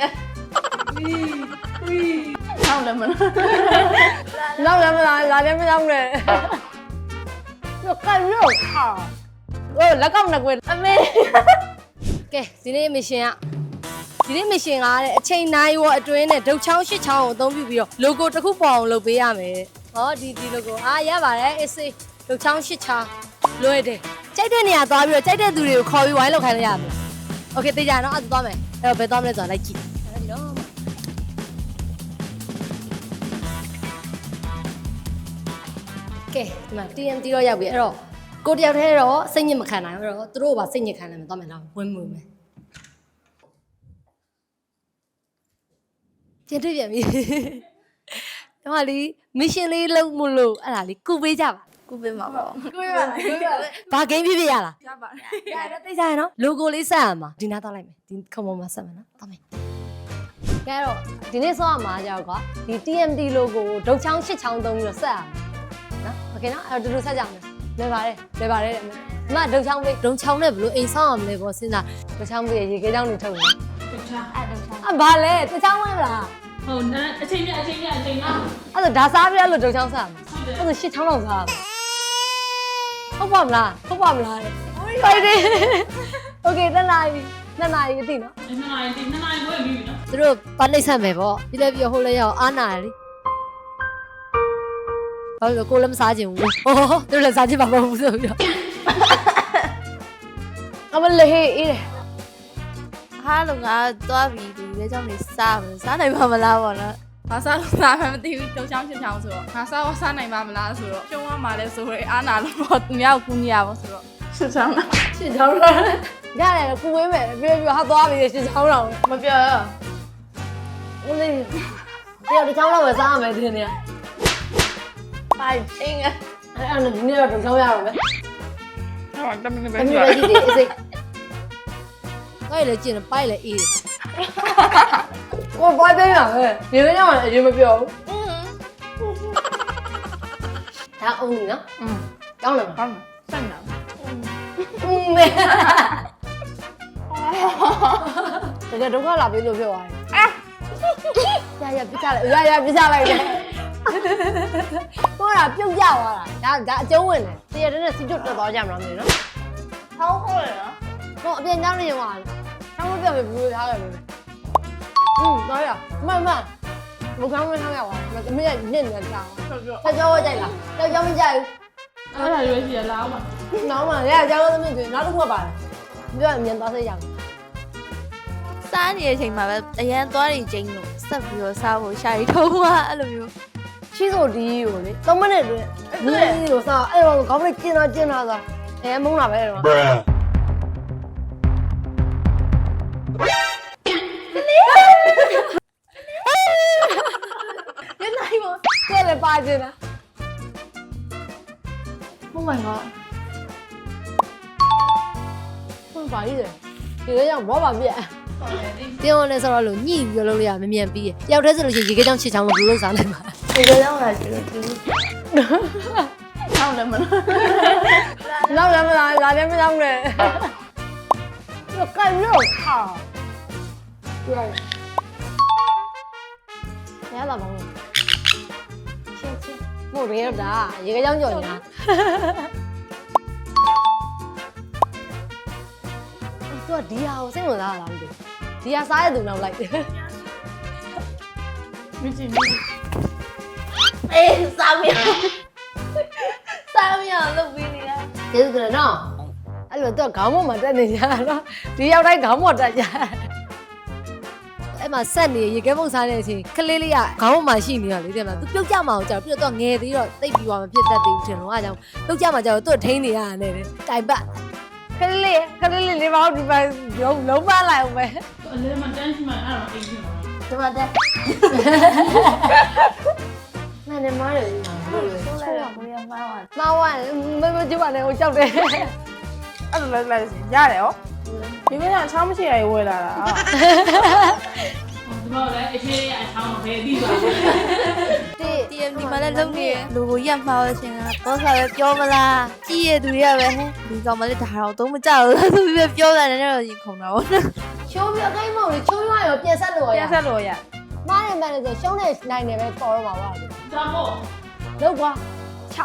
ငါနောက်လည်းမလားနောက်လည်းမလားလာလည်းမရောက်နဲ့တော့ကရောခါအိုးလက်ကောက်နကွယ်အမေကဲဒီနေ့မရှင်ကဒီနေ့မရှင်ကတဲ့အချိန်နိုင်ရောအတွင်းနဲ့ဒုတ်ချောင်းရှစ်ချောင်းကိုအသုံးပြုပြီးတော့ logo တစ်ခုပေါ်အောင်လုပ်ပေးရမယ်ဟောဒီဒီ logo အာရပါတယ်အေးစေးဒုတ်ချောင်းရှစ်ချောင်းလွယ်တယ်ကြိုက်တဲ့နေရာသွားပြီးတော့ကြိုက်တဲ့သူတွေကိုခေါ်ပြီးဝိုင်းလောက်ခိုင်းလိုက်ရမယ်โอเคတေးကြနော်အဲ့ဒါသွားမယ်အဲ့တော့ဘယ်သွားမလဲဆိုတာလိုက်ကြည့် ကဲဒီမှာ TMT တော့ရောက်ပြီအဲ့တော့ကိုတယောက်တည်းတော့စိတ်ညစ်မခံနိုင်ဘူးအဲ့တော့သူတို့ကစိတ်ညစ်ခံနိုင်မှာတော့မယ်လားဝင်မှုမယ်ပြည့်တွေ့ပြန်ပြီတော့ဟာလီမစ်ရှင်လေးလုပ်မလို့အဲ့ဒါလေးကုပေးကြပါကုပေးမှာပေါ့ကုပေးပါကုပေးပါဘာဂိမ်းဖြစ်ဖြစ်ရလားရပါတယ်ရတော့သိကြရနော် logo လေးဆက်ရမှာဒီနားတော့လိုက်မယ်ဒီခမမဆက်မယ်နော်တော့မယ်ကဲတော့ဒီနေ့ဆောက်ရမှာကြောက်ကဒီ TMT logo ကိုဒုတ်ချောင်းရှစ်ချောင်းသုံးပြီးတော့ဆက်ရမှာ နော်โอเคနော်အဲ့တော့တူတူဆက်ကြအောင်လဲပါတယ်လဲပါတယ်တဲ့အမေအမဒုံချောင်းပေးဒုံချောင်းနဲ့ဘလို့အိမ်ဆောင်အောင်လဲပေါ့စဉ်းစားဒုံချောင်းပေးရေခဲချောင်းတွေထုတ်တယ်ဒုံချောင်းအဲ့ဒုံချောင်းအဘာလဲတချောင်းဝင်မလားဟုတ်နန်းအချိန်ပြအချိန်ပြအချိန်ပြအဲ့တော့ဒါစားပြီးအဲ့လိုဒုံချောင်းစားမယ်အဲ့တော့ရှစ်ချောင်းလောက်စားဟုတ်ပါမလားဟုတ်ပါမလားဖိုက်တယ်โอเคတနာရီနှစ်နာရီအတိနော်နှစ်နာရီနှစ်နာရီခွဲပြီးပြီနော်သူတို့ဗတ်နှိမ့်ဆက်မယ်ပေါ့ပြီးလဲပြီးဟိုလဲရအောင်အားနာရလေ ဘာလို့ကိုလည်းမစားချင်ဘူးဩသူလည်းစားချင်ပါမဟုတ်ဘူးဆိုပြီးတော့အမလေးဟေးအေးဟာလုံးကသွားပြီဒီလေကြောင့်နေစားမစားနိုင်ပါမလားပေါ့နော်ငါစားလို့စားမှမသိဘူးတုံချောင်းချင်ချောင်းဆိုတော့ငါစားတော့စားနိုင်ပါမလားဆိုတော့ကျုံရမှာလဲဆိုရဲအာနာလို့ပေါ့သူများကိုကူညီရပါဆိုတော့ရှစ်ချောင်းလားရှစ်ချောင်းလားရတယ်ကူဝေးမယ်ပြေပြေဟာသွားပြီရှစ်ချောင်းတော့မပြောဘူးလေတယောက်တစ်ချောင်းတော့ပဲစားရမယ်ဒီနေ့ 파이팅을 하는 능력을 좀 정해야 돼. 아, 완전 믿는 거 아니야? 이제 이제 빨리 지는 빨리 이. 어, 빨리 안 해. 얘는 형은 이름을 비워. 다 엉이나? 응. 짱나. 짱나. 짱나. 응. 네. Thực ra đúng là bị lừa rồi. À. Dạ dạ bị sao lại? Dạ dạ bị sao lại? မဲတကယ်ဒုက္ခလာပြီလို့ပြောသွားတယ်ရရပြချလိုက်ရရပြချလိုက်တယ်ဟိုတာပြုတ်ကြသွားတာဒါဒါအကျုံးဝင်တယ်တရတဲ့စီကျွတ်တက်သွားကြမှာမလို့နော်ဟောင်းဟောရနော်ဟိုအပြင်ကြောင်းနေရင်ဟာဆောင်းမပြောပြဘူးထားခဲ့ပြီอืมတော့ရမမဘုကောင်းမထားရပါမသမီးကနစ်နေကြအောင်ပြောပြောဆက်ကြောကြိုက်လားကြောက်ကြောမကြိုက်အဲ့ဒါရွေးစီလာအောင်ပါဘူးနောက်မှလည်းကြောက်သမီးတွေနောက်တစ်ခုပါတယ်ပြောရင်မြန်သွားစိတ်ရအောင်စားနေတဲ့အချိန်မှာပဲအရန်သွားနေချင်းလို့ဆက်ပြီးတော့စားဖို့ရှာရီထုံးသွားအဲ့လိုမျိုး ချီဆိုဒီကိုလေ3မိနစ်တွင်ဒီလိုစားအဲ့တော့ခေါင်းလေးကျင်းတော့ကျင်းတော့သာအဲမုန်းတာပဲတော့ Bruh. ညနေမို့ကျဲလေပါကျင်းတာ Oh my god ဟုတ်ပါလိမ့်တယ်ဒီလိုကြောင့်ဘောပါပြက်ပြောနေဆိုတော့လို့ညှိပြီးတော့လုပ်လို့ရမမြန်ပြီးရတယောက်တည်းဆိုလို့ရှိရင်ရေခဲချောင်းချစ်ချောင်းလို့ဘယ်လိုလုပ်စားနိုင်မှာ ဒီလိုရောက်လာကြည့်လို့ဒီဟောင်းတယ်မလားနောက်လည်းမလားလာလည်းမရောက်နဲ့တော့ကတ်ရောခါရရလာပါဦးချင်းချင်းမို့ရေတော့ဒါရေခဲချောင်းကြော်နေတာသူကဒီဟာကိုစိတ်ဝင်စားတာလားမသိဘူးဒီဟာစားရတဲ့သူနောက်လိုက်တယ်မကြည့်ဘူး အေးစားမရစားမရလို့ပြီးနေလားကျေးဇူးတင်နော်အဲ့လိုတော့ခေါင်းပေါ်မှာတက်နေကြတာနော်ဒီရောက်တိုင်းခေါင်းပေါ်တက်ကြအဲ့မှာဆက်နေရေခဲပုံစားနေတဲ့အချိန်ကလေးလေးကခေါင်းပေါ်မှာရှိနေရလေတဲ့မလားသူပြုတ်ကြမှာကြောက်ပြီးတော့ငယ်သေးတော့တိတ်ပြီးသွားမဖြစ်တတ်သေးဘူးထင်လို့အားကြောင့်ပြုတ်ကြမှာကြောက်သူ့ထိန်းနေရတာနဲ့တိုင်ပတ်ကလေးလေးကလေးလေးလေးပေါ့ဒီမှာလုံးလုံးပလိုက်အောင်ပဲအလဲမတန်းရှိမှအဲ့တော့အိမ်ဖြစ်မှာဒီမှာတက် မနဲ့မားတယ်ဆိုးလိုက်တော့ကိုရမှားသွားမောင်ဝမမကြည့်ပါနဲ့ဟိုကြောက်တယ်အဲ့လိုလိုက်လိုက်ရတယ်ဟောဒီနေ့ကချောင်းမရှိရဝယ်လာတာဒီမှာလည်းအချင်းရဲ့အချောင်းပဲပြီးပါတစ် TMD မှာလည်းလုံးနေတယ်လူကိုရက်မှားလို့ရှင်ကဘောဆာပဲပြောမလားကြည့်ရသူတွေကပဲဟဲ့ဒီကောင်မလေးဒါတော့သုံးမကြဘူးလားသူပဲပြောတာလည်းတော့ရင်ခုန်တာပေါ့နော်ချိုးပြီးအကိမ်းမဟုတ်လေချိုးပြီးရောပြန်ဆက်လို့ရပြန်ဆက်လို့ရ မားတယ်မှန်တယ်ဆိုရှုံးနေနိုင်တယ်ပဲပေါ်တော့မှာပါဒါပေါ့လောက်ကွာချ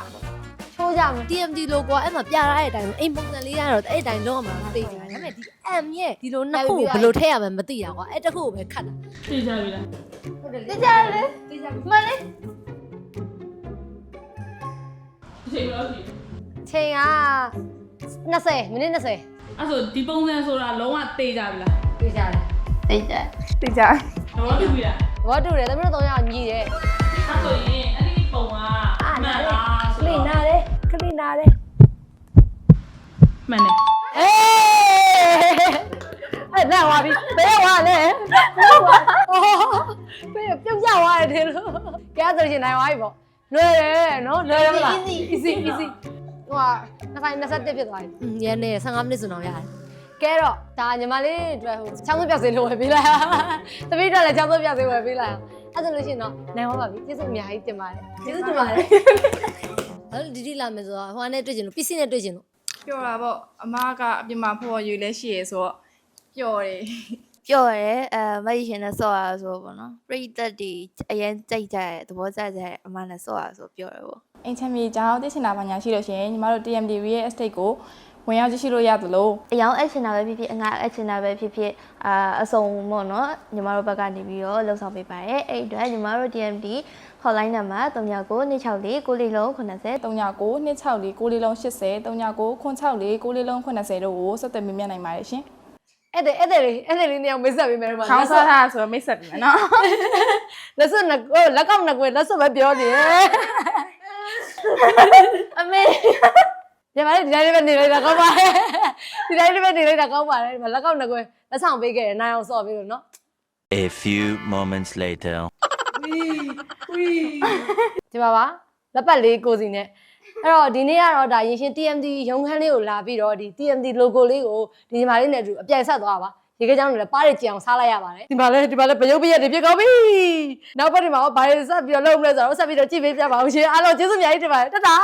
ချိုးကြမယ် TMD လို့ကွာအဲ့မှာပြရတဲ့အတိုင်းအိမ်ပုံစံလေးကတော့အဲ့အတိုင်းလုံးအောင်မှာသိကြတယ်ဒါပေမဲ့ဒီ M ရဲ့ဒီလိုနှစ်ခုကိုဘယ်လိုထည့်ရမလဲမသိတာကွာအဲ့တစ်ခုကိုပဲခတ်တာသိကြပြီလားဟုတ်တယ်လေသိကြလေသိကြပြီမလေးအချိန်တော့ရှိချိန်က20မိနစ်20အဲ့ဆိုဒီပုံစံဆိုတာလုံးဝသိကြပြီလားသိကြတယ်သိကြသိကြတော့တူပြီလား ဘောတူတယ်သမီးတို့၃ယောက်ညီတယ်အဲ့ဆိုရင်အဲ့ဒီပုံကမှန်လားခလီနာတယ်ခလီနာတယ်မှန်တယ်အေးအဲ့နားသွားပြီဘယ်ရောက်သွားလဲဘယ်ပြုတ်ကြသွားတယ်ဒီလိုကဲဆိုရှင်နိုင်သွားပြီပေါ့လွယ်တယ်နော်လွယ်တယ်မလား easy easy easy ဟိုက2021ဖြစ်သွားပြီ။ညနေ15မိနစ်ဆိုတော့ရတယ်။ ကဲတော့ဒါညီမလေးအတွက်ဟိုချောင်းသွင်းပြစေလို့ဝယ်ပေးလိုက်။တပည့်တော့လည်းချောင်းသွင်းပြစေဝယ်ပေးလိုက်။အဲ့ဒါဆိုလို့ရှိရင်တော့နိုင်သွားပါပြီ။ကျေးဇူးအများကြီးတင်ပါတယ်။ကျေးဇူးတင်ပါတယ်။အဲ့ဒီဒီလာမယ်ဆိုတော့ဟိုကနေတွေ့ချင်လို့ပစ္စည်းနဲ့တွေ့ချင်လို့ပြောတာပေါ့အမကအပြင်မှာဖော်ယူလဲရှိရဆိုတော့ပျော်တယ်ပြောရဲအဲမကြီးရှင်နဲ့ဆော့ရဆိုပေါ့နော်ပရိသတ်ဒီအရင်ကြိတ်ကြတဲ့သဘောကျကြတဲ့အမှန်နဲ့ဆော့ရဆိုပြောရပေါ့အိမ်ချမ်းမြေကြောင်းသိချင်တာပါညာရှိလို့ရှရင်ညီမတို့ TMDV ရဲ့ estate ကို ဝင်ရောက်ကြည့်ရှုလို့ရသလိုအယောင် action တာပဲဖြစ်ဖြစ်အငါ action တာပဲဖြစ်ဖြစ်အာအစုံပေါ့နော်ညီမတို့ဘက်ကနေပြီးတော့လှုပ်ဆောင်ပေးပါတယ်အဲ့ဒီအတွက်ညီမတို့ DMD hotline number 399664လေးလုံး80 39 264 6လေးလုံး80 39 964 6လေးလုံး80တို့ကိုဆက်သွယ်မြင်မြတ်နိုင်ပါတယ်ရှင်အဲ့ဒါအဲ့ဒါလေးအဲ့ဒါလေးနေအောင်မိတ်ဆက်ပေးမယ်ဒီမှာ။ခေါင်းဆော့ထားဆိုတော့မိတ်ဆက်ပြီမယ်နော်လက်စွပ်နှစ်ကိုလက်ကောက်နှစ်ကိုလက်စွပ်ပဲပြောနေတယ်အမေ။ ညီမလေးဒီတိုင်းလေးပဲနေလိုက်တာကောင်းပါတယ်။ဒီတိုင်းလေးပဲနေလိုက်တာကောင်းပါတယ်ဒီမှာလက်ကောက်နှစ်ကိုလက်ဆောင်ပေးခဲ့တယ်နိုင်အောင်ဆော့ပေးလို့နော် A few moments later. ဒီမှာပါလက်ပတ်လေးကိုစီနဲ့အဲ့တော့ဒီနေ့ကတော့ဒါရင်ရှင် TMD ရုံခန်းလေးကိုလာပြီးတော့ဒီ TMD logo လေးကိုဒီညီမလေးနဲ့အတူအပြိုင်ဆက်သွားပါရေခဲချောင်းတွေလည်းပါးရကြအောင်စားလိုက်ရပါတယ်ဒီမှာလဲဒီမှာလဲပယုတ်ပရက်တွေပြကောင်းပြီနောက်ပတ်ဒီမှာဘာတွေဆက်ပြီးတော့လုပ်မလဲဆိုတော့ဆက်ပြီးတော့ကြည့်ပေးပြပါဦးရှင်အားလုံးကျေးဇူးအများကြီးတင်ပါတယ်တတား